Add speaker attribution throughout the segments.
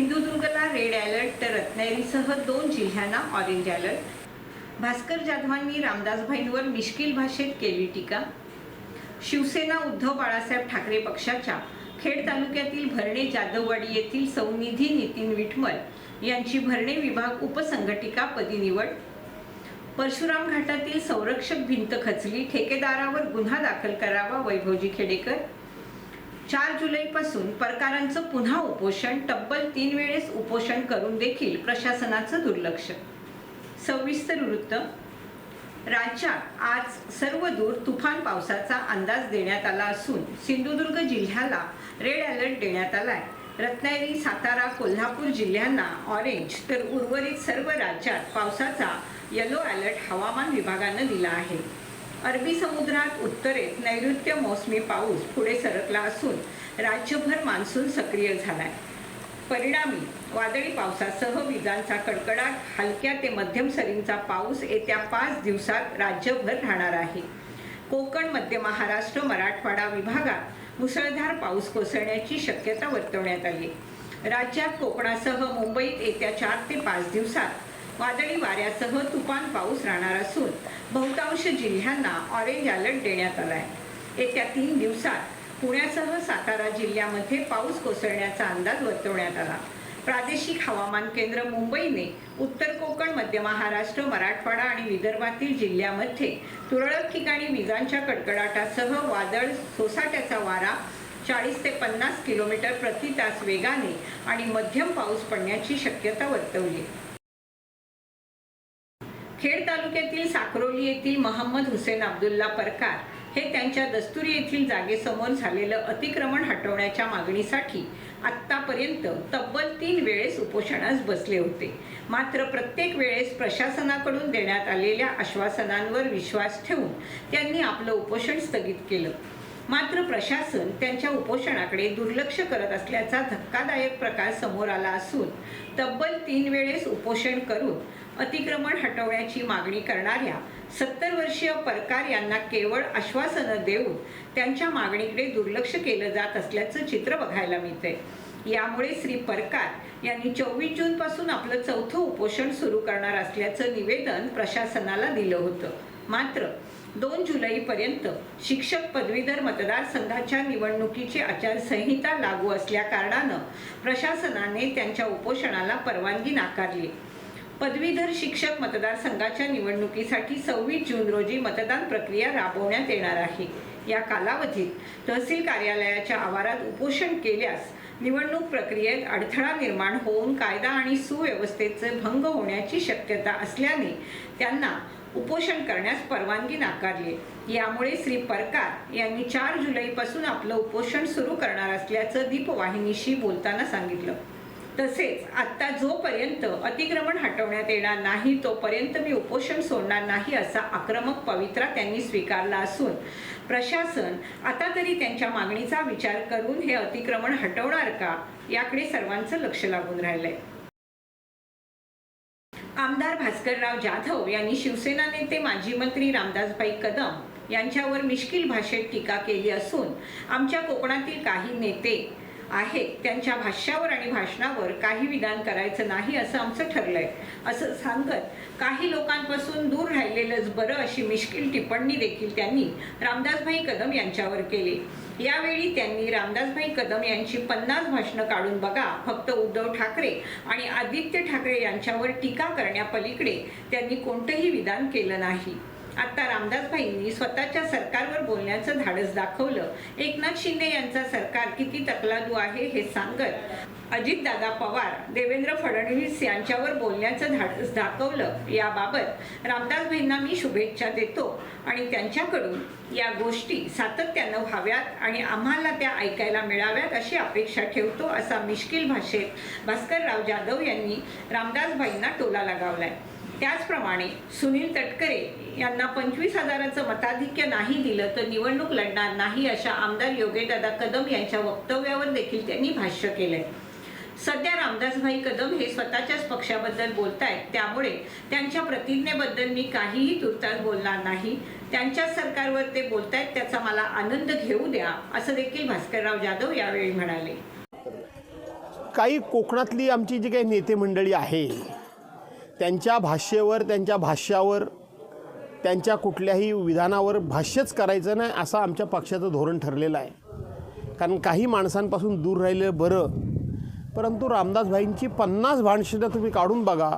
Speaker 1: सिंधुदुर्गला red alert तर रत्नागिरीसह दोन जिल्ह्यांना ऑरेंज अलर्ट. भास्कर जाधवांनी रामदासभाईंवर मिश्किल भाषेत केली टीका. शिवसेना उद्धव बाळासाहेब ठाकरे पक्षाच्या खेड तालुक्यातील भरणे जाधववाडी येथील सौनिधी नितीन विठमल यांची भरणे विभाग उपसंघटिका पदी निवड. परशुराम घाटातील संरक्षक भिंत खचली ठेकेदारावर गुन्हा दाखल करावा वैभवजी खेडेकर. चार जुलैपासून परकारांचं पुन्हा उपोषण तब्बल तीन वेळेस उपोषण करून देखील प्रशासनाचं दुर्लक्ष. सविस्तर वृत्त. राज्यात आज सर्व दूर तुफान पावसाचा अंदाज देण्यात आला असून सिंधुदुर्ग जिल्ह्याला रेड अलर्ट देण्यात आलाय. रत्नागिरी सातारा कोल्हापूर जिल्ह्यांना ऑरेंज तर उर्वरित सर्व राज्यात पावसाचा येलो अलर्ट हवामान विभागानं दिला आहे. अरबी समुद्रात उत्तरेत नैऋत्य मोसमी पाऊस पुढे सरकला असून राज्यभर मान्सून सक्रिय झालाय. परिणामी वादळी पावसासह विजांचा कडकडाट हलक्या ते मध्यम सरींचा पाऊस येत्या पाच दिवसात राज्यभर राहणार आहे. कोकण मध्य महाराष्ट्र मराठवाडा विभागात मुसळधार पाऊस कोसळण्याची शक्यता वर्तवण्यात आली. राज्यात कोकणासह मुंबईत येत्या चार ते पाच दिवसात वादळी वाऱ्यासह तुफान पाऊस राहणार असून बहुतांश जिल्ह्यांना ऑरेंज अलर्ट देण्यात आलाय. येत्या तीन दिवसात पुण्यासह सातारा जिल्ह्यामध्ये पाऊस कोसळण्याचा अंदाज वर्तवण्यात आला. प्रादेशिक हवामान केंद्र मुंबईने उत्तर कोकण मध्य महाराष्ट्र मराठवाडा आणि विदर्भातील जिल्ह्यामध्ये तुरळक ठिकाणी विजांच्या कडकडाटासह वादळ सोसाट्याचा वारा चाळीस ते पन्नास किलोमीटर प्रति तास वेगाने आणि मध्यम पाऊस पडण्याची शक्यता वर्तवली. खेड तालुक्यातील साकरोली येथील मोहम्मद हुसेन अब्दुल्ला परकार हे त्यांच्या दस्तुरी येथील जागेसमोर झालेलं अतिक्रमण हटवण्याच्या मागणीसाठी आत्तापर्यंत तब्बल तीन वेळेस उपोषणास बसले होते. मात्र प्रत्येक वेळेस प्रशासनाकडून देण्यात आलेल्या आश्वासनांवर विश्वास ठेवून त्यांनी आपलं उपोषण स्थगित केलं. मात्र प्रशासन त्यांच्या उपोषणाकडे दुर्लक्ष करत असल्याचा धक्कादायक प्रकार समोर आला असून तब्बल तीन वेळेस उपोषण करून अतिक्रमण हटवण्याची मागणी करणाऱ्या सत्तर वर्षीय परकार यांना केवळ आश्वासनं देऊन त्यांच्या मागणीकडे दुर्लक्ष केलं जात असल्याचं चित्र बघायला मिळतंय. यामुळे श्री परकार यांनी चोवीस जून पासून आपलं चौथं उपोषण सुरू करणार असल्याचं निवेदन प्रशासनाला दिलं होतं. मात्र दोन जुलैपर्यंत शिक्षक पदवीधर मतदारसंघाच्या निवडणुकीची आचारसंहिता लागू असल्या कारणानं प्रशासनाने त्यांच्या उपोषणाला परवानगी नाकारली. पदवीधर शिक्षक मतदारसंघाच्या निवडणुकीसाठी सव्वीस जून रोजी मतदान प्रक्रिया राबवण्यात येणार आहे. या कालावधीत तहसील कार्यालयाच्या आवारात उपोषण केल्यास निवडणूक प्रक्रियेत अडथळा निर्माण होऊन कायदा आणि सुव्यवस्थेचे भंग होण्याची शक्यता असल्याने त्यांना उपोषण करण्यास परवानगी नाकारली. यामुळे श्री परकार यांनी चार जुलैपासून आपलं उपोषण सुरू करणार असल्याचं दीपवाहिनीशी बोलताना सांगितलं. तसेच आत्ता जोपर्यंत अतिक्रमण हटवण्यात येणार नाही तोपर्यंत मी उपोषण सोडणार नाही असा आक्रमक पवित्रा त्यांनी स्वीकारला असून प्रशासन आता तरी त्यांच्या मागणीचा विचार करून हे अतिक्रमण हटवणार का याकडे सर्वांचं लक्ष लागून राहिलंय. आमदार भास्करराव जाधव यांनी शिवसेना नेते माजी मंत्री रामदासभाई कदम यांच्यावर मिश्किल भाषेत टीका केली असून आमच्या कोकणातील काही नेते आहेत त्यांच्या भाष्यावर आणि भाषणावर काही विधान करायचं नाही असं आमचं ठरलंय. असं सांगत काही लोकांपासून दूर राहिलेलंच बरं अशी मिश्किल टिप्पणी देखील त्यांनी रामदासभाई कदम यांच्यावर केली. यावेळी त्यांनी रामदासभाई कदम यांची पन्नास भाषणं काढून बघा फक्त उद्धव ठाकरे आणि आदित्य ठाकरे यांच्यावर टीका करण्यापलीकडे त्यांनी कोणतंही विधान केलं नाही. आता रामदासभाईंनी स्वतःच्या सरकारवर बोलण्याचं धाडस दाखवलं. एकनाथ शिंदे यांचा सरकार किती तकलादू आहे हे सांगत अजितदादा पवार देवेंद्र फडणवीस यांच्यावर बोलण्याचं धाडस दाखवलं. याबाबत रामदासभाईंना मी शुभेच्छा देतो आणि त्यांच्याकडून या गोष्टी सातत्यानं व्हाव्यात आणि आम्हाला त्या ऐकायला मिळाव्यात अशी अपेक्षा ठेवतो असा मिश्किल भाषेत भास्करराव जाधव यांनी रामदासभाईंना टोला लगावलाय. त्याचप्रमाणे सुनील तटकरे यांना पंचवीस हजाराचं मताधिक्य नाही दिलं तर निवडणूक लढणार नाही अशा आमदार योगेदादा कदम यांच्या वक्तव्यावर देखील त्यांनी भाष्य केलंय. सध्या रामदासभाई कदम हे स्वतःच्याच पक्षाबद्दल बोलत आहेत त्यामुळे त्यांच्या प्रतिज्ञेबद्दल मी काहीही तुर्तास बोलणार नाही. त्यांच्याच सरकारवर ते बोलत आहेत त्याचा मला आनंद घेऊ द्या असं देखील भास्करराव जाधव यावेळी म्हणाले.
Speaker 2: काही कोकणातली आमची जी काही नेते मंडळी आहे त्यांच्या भाष्येवर त्यांच्या भाष्यावर त्यांच्या कुठल्याही विधानावर भाष्यच करायचं नाही असं आमच्या पक्षाचं धोरण ठरलेलं आहे. कारण काही माणसांपासून दूर राहिलेलं बरं परंतु रामदासभाईंची पन्नास भाषणं तुम्ही काढून बघा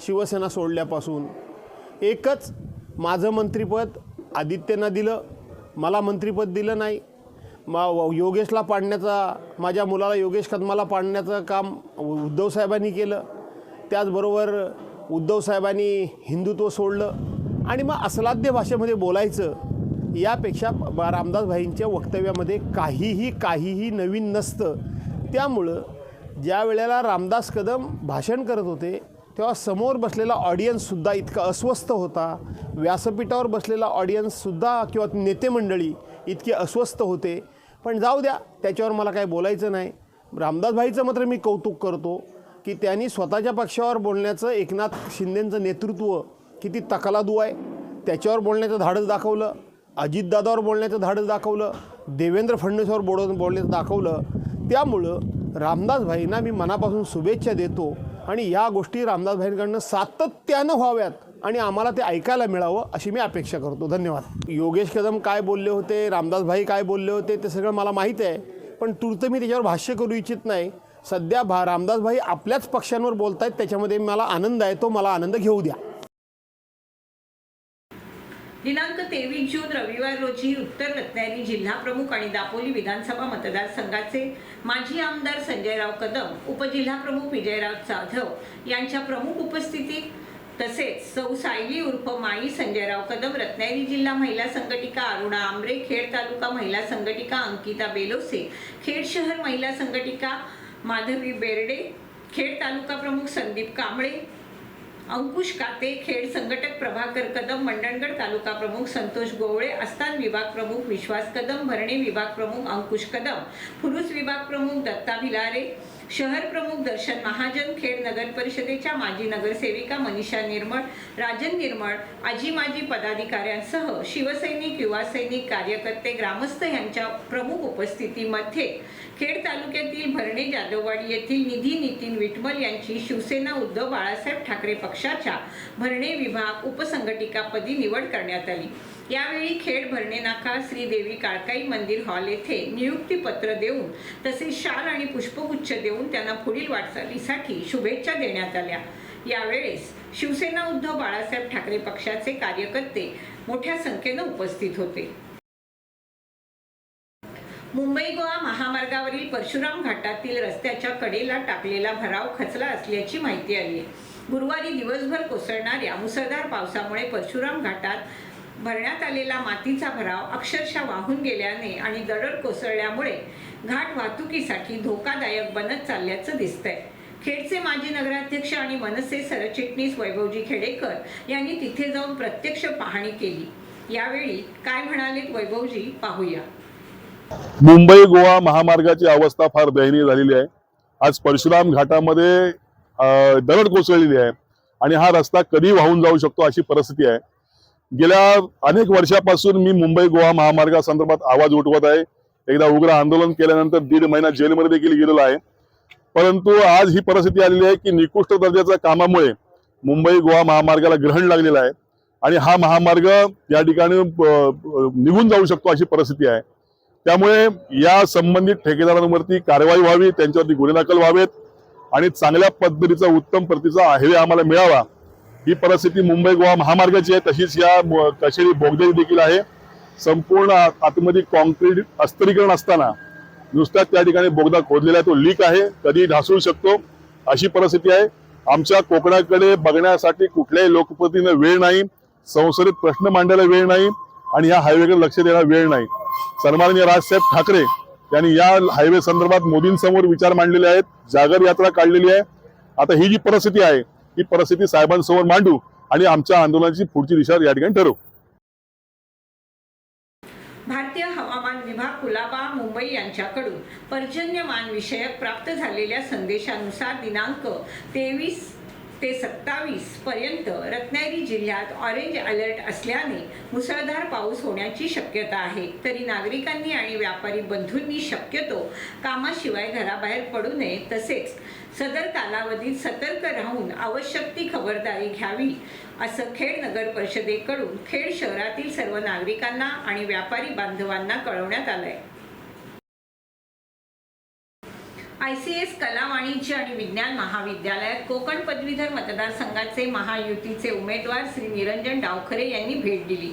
Speaker 2: शिवसेना सोडल्यापासून. एकच माझं मंत्रिपद आदित्यनं दिलं मला मंत्रिपद दिलं नाही. मा योगेशला पाडण्याचा माझ्या मुलाला योगेश कदमाला पाडण्याचं काम उद्धव साहेबांनी केलं. त्याचबरोबर उद्धव साहेबांनी हिंदुत्व सोडलं. आणि मग अस्लाद्य भाषेमध्ये बोलायचं यापेक्षा रामदासभाईंच्या वक्तव्यामध्ये काहीही काहीही नवीन नसतं. त्यामुळं ज्या वेळेला रामदास कदम भाषण करत होते तेव्हा समोर बसलेला ऑडियन्ससुद्धा इतका अस्वस्थ होता. व्यासपीठावर बसलेला ऑडियन्ससुद्धा किंवा नेते मंडळी इतके अस्वस्थ होते. पण जाऊ द्या त्याच्यावर मला काही बोलायचं नाही. रामदासभाईचं मात्र मी कौतुक करतो की त्यांनी स्वतःच्या पक्षावर बोलण्याचं एकनाथ शिंदेंचं नेतृत्व किती तकालादू आहे. त्याच्यावर बोलण्याचं धाडस दाखवलं. अजितदादावर बोलण्याचं धाडस दाखवलं. देवेंद्र फडणवीसवर बोल बोलण्याचं दाखवलं. त्यामुळं रामदासभाईंना मी मनापासून शुभेच्छा देतो आणि या गोष्टी रामदासभाईंकडनं सातत्यानं व्हाव्यात आणि आम्हाला ते ऐकायला मिळावं अशी मी अपेक्षा करतो. धन्यवाद. योगेश कदम काय बोलले होते रामदासभाई काय बोलले होते ते सगळं मला माहीत आहे. पण तुर्त मी त्याच्यावर भाष्य करू इच्छित नाही. सध्या भा रामदासभाई आपल्याच पक्षांवर बोलत आहेत त्याच्यामध्ये मला आनंद आहे तो मला आनंद घेऊ द्या.
Speaker 1: दिनांक तेवीस जून रविवार रोजी उत्तर रत्नागिरी जिल्हा प्रमुख आणि दापोली विधानसभा मतदारसंघाचे माजी आमदार संजयराव कदम उपजिल्हाप्रमुख विजयराव जाधव यांच्या प्रमुख उपस्थितीत तसेच सौ सायली उर्फ माई संजयराव कदम रत्नागिरी जिल्हा महिला संघटिका अरुणा आंबरे खेड तालुका महिला संघटिका अंकिता बेलोसे खेड शहर महिला संघटिका माधवी बेर्डे खेड तालुका प्रमुख संदीप कांबळे अंकुश काते खेड संघटक प्रभाकर कदम मंडणगड तालुका प्रमुख संतोष गोवळे अस्तान विभाग प्रमुख विश्वास कदम भरणे विभाग प्रमुख अंकुश कदम फुरुस विभाग प्रमुख दत्ता भिलारे शहर प्रमुख दर्शन महाजन खेड नगर परिषदेच्या माजी नगरसेविका मनीषा निर्मळ राजन निर्मळ आजी माजी पदाधिकाऱ्यांसह शिवसैनिक युवा सैनिक कार्यकर्ते ग्रामस्थ यांच्या प्रमुख उपस्थितीमध्ये खेड तालुक्यातील भरणे जाधववाडी येथील निधी नितीन विटमल यांची शिवसेना उद्धव बाळासाहेब ठाकरे पक्षाच्या भरणे विभाग उपसंघटिकापदी निवड करण्यात आली. यावेळी खेड भरणे नाका श्रीदेवी काळकाई मंदिर हॉल येथे नियुक्तीपत्र देऊन तसेच शाल आणि पुष्पगुच्छ देऊन त्यांना पुढील वाटचालीसाठी शुभेच्छा देण्यात आल्या. यावेळेस शिवसेना उद्धव बाळासाहेब ठाकरे पक्षाचे कार्यकर्ते मोठ्या संख्येनं उपस्थित होते. मुंबई गोवा महामार्गावरील परशुराम घाटातील रस्त्याच्या कडेला टाकलेला भराव खचला असल्याची माहिती आली गुरुवारी दिवसभर कोसळणाऱ्या मुसळधार पावसामुळे परशुराम घाटात भरण्यात आलेला मातीचा भराव अक्षरशः वाहून गेल्याने आणि दरड कोसळल्यामुळे घाट वाहतुकीसाठी धोकादायक बनत चालल्याचं दिसतंय. खेडचे माजी नगराध्यक्ष आणि मनसे सरचिटणीस वैभवजी खेडेकर यांनी तिथे जाऊन प्रत्यक्ष पाहणी केली. यावेळी काय म्हणाले वैभवजी पाहूया.
Speaker 3: मुंबई गोवा महामार्गाची अवस्था फार दयनीय झालेली आहे. आज परशुराम घाटामध्ये दरड कोसळलेली आहे आणि हा रस्ता कधी वाहून जाऊ शकतो अशी परिस्थिती आहे. गेल्या अनेक वर्षापासून मी मुंबई गोवा महामार्गासंदर्भात आवाज उठवत आहे. एकदा उग्र आंदोलन केल्यानंतर दीड महिना जेलमध्ये देखील गेलेलो आहे. परंतु आज ही परिस्थिती आलेली आहे की निकृष्ट दर्जाच्या कामामुळे मुंबई गोवा महामार्गाला ग्रहण लागलेलं आहे. आणि हा महामार्ग या ठिकाणी निघून जाऊ शकतो अशी परिस्थिती आहे. त्यामुळे या संबंधित ठेकेदारांवरती कारवाई व्हावी त्यांच्यावरती गुन्हे दाखल व्हावेत आणि चांगल्या पद्धतीचा उत्तम प्रतीचा हायवे आम्हाला मिळावा ही परिस्थिती मुंबई गोवा महामार्गाची आहे. तशीच या कशेरी बोगदेरी देखील आहे. संपूर्ण आतमध्ये कॉन्क्रीट अस्तरीकरण असताना नुसत्याच त्या ठिकाणी बोगदा खोदलेला आहे तो लीक आहे. कधी ढासळू शकतो. अशी परिस्थिती आहे. आमच्या कोकणाकडे बघण्यासाठी कुठल्याही लोकप्रतिनिधीनं वेळ नाही. संसदेत प्रश्न मांडायला वेळ नाही. आणि या हायवेकडे लक्ष द्यायला वेळ नाही. सन्माननीय राजसाहेब ठाकरे यांनी या हायवे संदर्भात मोदींसमोर विचार मांडलेले आहेत. जागर यात्रा काढलेली आहे. आता ही जी परिस्थिती आहे ही परिस्थिती साहेबांसमोर मांडू आणि आमच्या आंदोलनाची पुढची दिशा या ठिकाणी ठरवू.
Speaker 1: भारतीय हवामान विभाग कुलाबा मुंबई यांच्याकडून पर्जन्यमान विषयक प्राप्त झालेल्या संदेशानुसार दिनांक तेवीस ते सत्तावीस पर्यंत रत्नागिरी जिल्ह्यात ऑरेंज अलर्ट असल्याने मुसळधार पाऊस होण्याची शक्यता आहे. तरी नागरिकांनी आणि व्यापारी बंधूंनी शक्यतो कामाशिवाय घराबाहेर पडू नये. तसेच सदर कालावधीत सतर्क राहून आवश्यक ती खबरदारी घ्यावी असं खेड नगर परिषदेकडून खेड शहरातील सर्व नागरिकांना आणि व्यापारी बांधवांना कळवण्यात आलंय. आय सी एस कला वाणिज्य आणि विज्ञान महाविद्यालयात कोकण पदवीधर मतदारसंघाचे महायुतीचे उमेदवार श्री निरंजन डावखरे यांनी भेट दिली.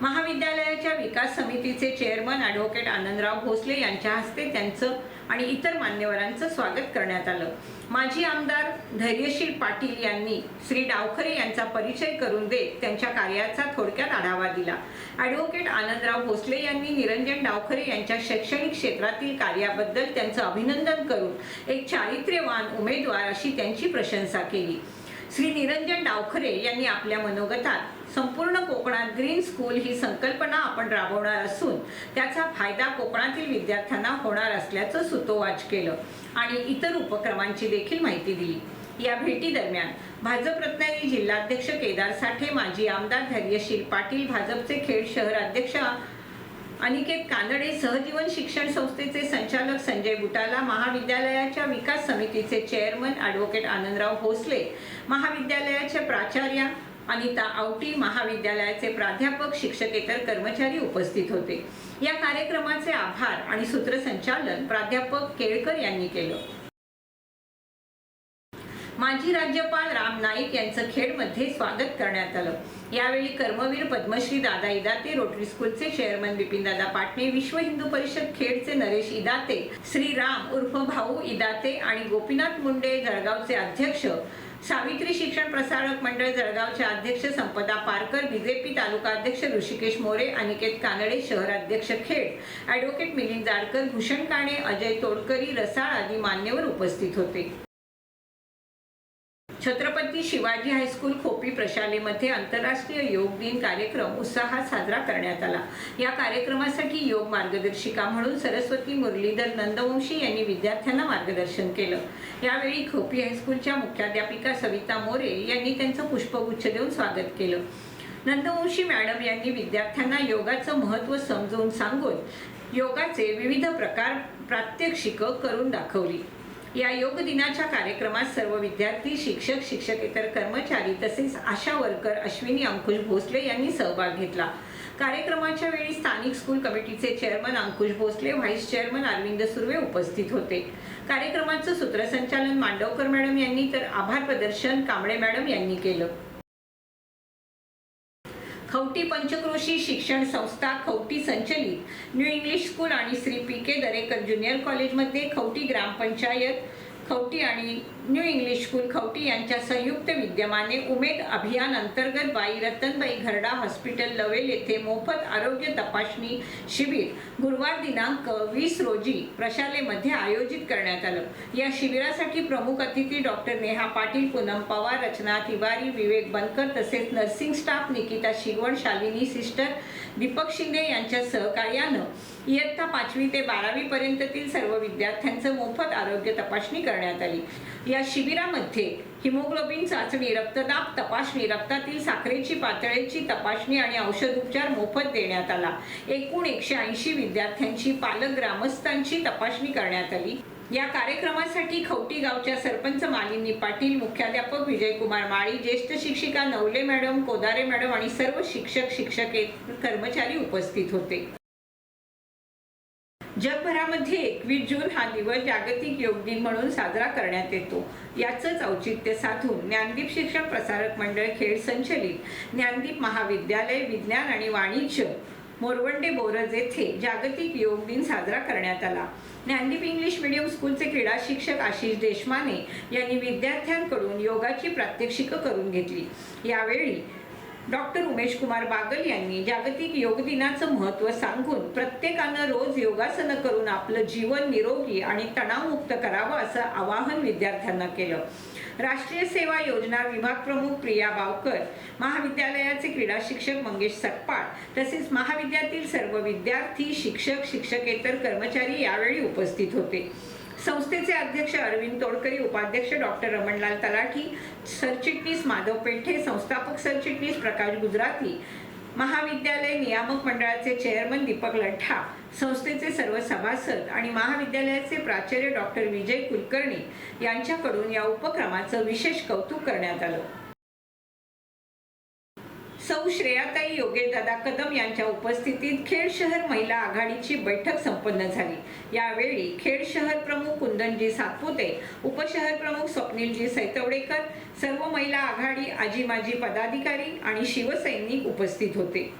Speaker 1: महाविद्यालयाच्या विकास समितीचे चेअरमन ॲडव्होकेट आनंदराव भोसले यांच्या हस्ते त्यांचं आणि इतर मान्यवरांचं स्वागत करण्यात आलं. माजी आमदार धैर्यशील पाटील यांनी श्री डावखरे यांचा परिचय करून देत त्यांच्या कार्याचा थोडक्यात आढावा दिला. ॲडव्होकेट आनंदराव भोसले यांनी निरंजन डावखरे यांच्या शैक्षणिक क्षेत्रातील कार्याबद्दल त्यांचं अभिनंदन करून एक चारित्र्यवान उमेदवार अशी त्यांची प्रशंसा केली. श्री निरंजन डावखरे यांनी आपल्या मनोगतात संपूर्ण कोकणात ग्रीन स्कूल ही संकल्पना आपण राबवणार असून त्याचा फायदा कोकणातील विद्यार्थ्यांना होणार असल्याचं सुतोवाच केलं आणि इतर उपक्रमांची देखील माहिती दिली. या भेटी दरम्यान भाजप रत्नागिरी जिल्हाध्यक्ष केदार साठे माजी आमदार धैर्यशील पाटील भाजपचे खेड शहर अध्यक्ष अनिकेत कानडे सहजीवन शिक्षण संस्थेचे संचालक संजय बुटाला महाविद्यालयाच्या विकास समितीचे चेअरमन ॲडव्होकेट आनंदराव भोसले महाविद्यालयाच्या प्राचार्या अनिता आवटी महाविद्यालयाचे प्राध्यापक शिक्षकेतर कर्मचारी उपस्थित होते. या कार्यक्रमाचे आभार आणि सूत्रसंचालन प्राध्यापक केळकर यांनी केलं. माजी राज्यपाल राम नाईक यांचं खेडमध्ये स्वागत करण्यात आलं. यावेळी कर्मवीर पद्मश्री दादा इदाते रोटरी स्कूलचे चेअरमन बिपिनदादा पाटणे विश्व हिंदू परिषद खेडचे नरेश इदाते श्री राम उर्फ भाऊ इदाते आणि गोपीनाथ मुंडे जळगावचे अध्यक्ष सावित्री शिक्षण प्रसारक मंडळ जळगावचे अध्यक्ष संपदा पारकर बीजेपी तालुका अध्यक्ष ऋषिकेश मोरे अनिकेत कानडे शहर अध्यक्ष खेड ॲडव्होकेट मिलिंद जाडकर भूषण काणे अजय तोडकरी रसाळ आदी मान्यवर उपस्थित होते. छत्रपती शिवाजी हायस्कूल खोपी प्रशालेमध्ये आंतरराष्ट्रीय योग दिन कार्यक्रम उत्साहात साजरा करण्यात आला. या कार्यक्रमासाठी योग मार्गदर्शिका म्हणून सरस्वती मुरलीधर नंदवंशी यांनी विद्यार्थ्यांना मार्गदर्शन केलं. यावेळी खोपी हायस्कूलच्या मुख्याध्यापिका सविता मोरे यांनी त्यांचं पुष्पगुच्छ देऊन स्वागत केलं. नंदवंशी मॅडम यांनी विद्यार्थ्यांना योगाचं महत्त्व समजावून सांगून योगाचे विविध प्रकार प्रात्यक्षिक करून दाखवली. या योग दिनाच्या कार्यक्रमात सर्व विद्यार्थी शिक्षक शिक्षकेतर कर्मचारी तसेच आशा वर्कर अश्विनी अंकुश भोसले यांनी सहभाग घेतला. कार्यक्रमाच्या वेळी स्थानिक स्कूल कमिटीचे chairman Ankush Bhosale vice chairman Arvind Surve उपस्थित होते. कार्यक्रमाचं सूत्रसंचालन मांडवकर मॅडम यांनी तर आभार प्रदर्शन कांबळे मॅडम यांनी केलं. खवटी पंचक्रोशी शिक्षण संस्था खवटी संचलित न्यू इंग्लिश स्कूल आणि Shri P K Darekar junior कॉलेजमध्ये खवटी ग्रामपंचायत खवटी आणि न्यू इंग्लिश स्कूल खवटी यांच्या संयुक्त विद्यमाने उमेद अभियान अंतर्गत बाई रतनबाई घरडा हॉस्पिटल लवेल येथे मोफत आरोग्य तपासणी शिबिर गुरुवार दिनांक वीस रोजी प्रशालेमध्ये आयोजित करण्यात आलं. या शिबिरासाठी प्रमुख अतिथी डॉक्टर नेहा पाटील पूनम पवार रचना तिवारी विवेक बनकर तसेच nursing staff Nikita Shigwan Shalini sister Deepak Shinde यांच्या सहकार्यानं इयत्ता पाचवी ते बारावी पर्यंततील सर्व विद्यार्थ्यांचं मोफत आरोग्य तपासणी करण्यात आली. या शिबिरामध्ये हिमोग्लोबिन चाचणी रक्तदाब तपासणी रक्तातील साखरेची पातळीची तपासणी आणि औषध उपचार मोफत देण्यात आला. एकूण एकशे ऐंशी विद्यार्थ्यांची पालक ग्रामस्थांची तपासणी करण्यात आली. या कार्यक्रमासाठी खवटी गावच्या सरपंच मालिनी पाटील मुख्याध्यापक विजयकुमार माळी ज्येष्ठ शिक्षिका नवले मॅडम कोदारे मॅडम आणि सर्व शिक्षक शिक्षके कर्मचारी उपस्थित होते. जगभरामध्ये एकवीस जून हा दिवस जागतिक योग दिन म्हणून साजरा करण्यात येतो. याचंच औचित्य साधून ज्ञानदीप शिक्षण प्रसारक मंडळ खेळ संचलित ज्ञानदीप महाविद्यालय विज्ञान आणि वाणिज्य मोरवंडे बोरज येथे जागतिक योग दिन साजरा करण्यात आला. ज्ञानदीप इंग्लिश मीडियम स्कूलचे क्रीडा शिक्षक आशिष देशमाने यांनी विद्यार्थ्यांकडून योगाची प्रात्यक्षिकं करून घेतली. यावेळी डॉक्टर उमेश कुमार बागल यांनी जागतिक योग दिनाचं महत्त्व सांगून प्रत्येकानं रोज योगासनं करून आपलं जीवन निरोगी आणि तणावमुक्त करावं असं आवाहन विद्यार्थ्यांना केलं. राष्ट्रीय सेवा योजना विभाग प्रमुख प्रिया बावकर महाविद्यालयाचे क्रीडा शिक्षक मंगेश सकपाळ तसेच महाविद्यालयातील सर्व विद्यार्थी शिक्षक शिक्षकेतर कर्मचारी यावेळी उपस्थित होते. संस्थेचे अध्यक्ष अरविंद तोडकरी उपाध्यक्ष डॉक्टर रमणलाल तलाठी सरचिटणीस माधव पेठे संस्थापक सरचिटणीस प्रकाश गुजराती महाविद्यालय नियामक मंडळाचे चेअरमन दीपक लठ्ठा संस्थेचे सर्व सभासद आणि महाविद्यालयाचे प्राचार्य डॉक्टर विजय कुलकर्णी यांच्याकडून या उपक्रमाचं विशेष कौतुक करण्यात आलं. सौ श्रेयाताई योगेशदादा कदम यांच्या उपस्थितीत खेड शहर महिला आघाडीची बैठक संपन्न झाली. यावेळी खेड शहर प्रमुख कुंदनजी सातपुते उपशहर प्रमुख स्वप्नीलजी सैतवडेकर सर्व महिला आघाडी आजी माजी पदाधिकारी आणि शिवसैनिक उपस्थित होते.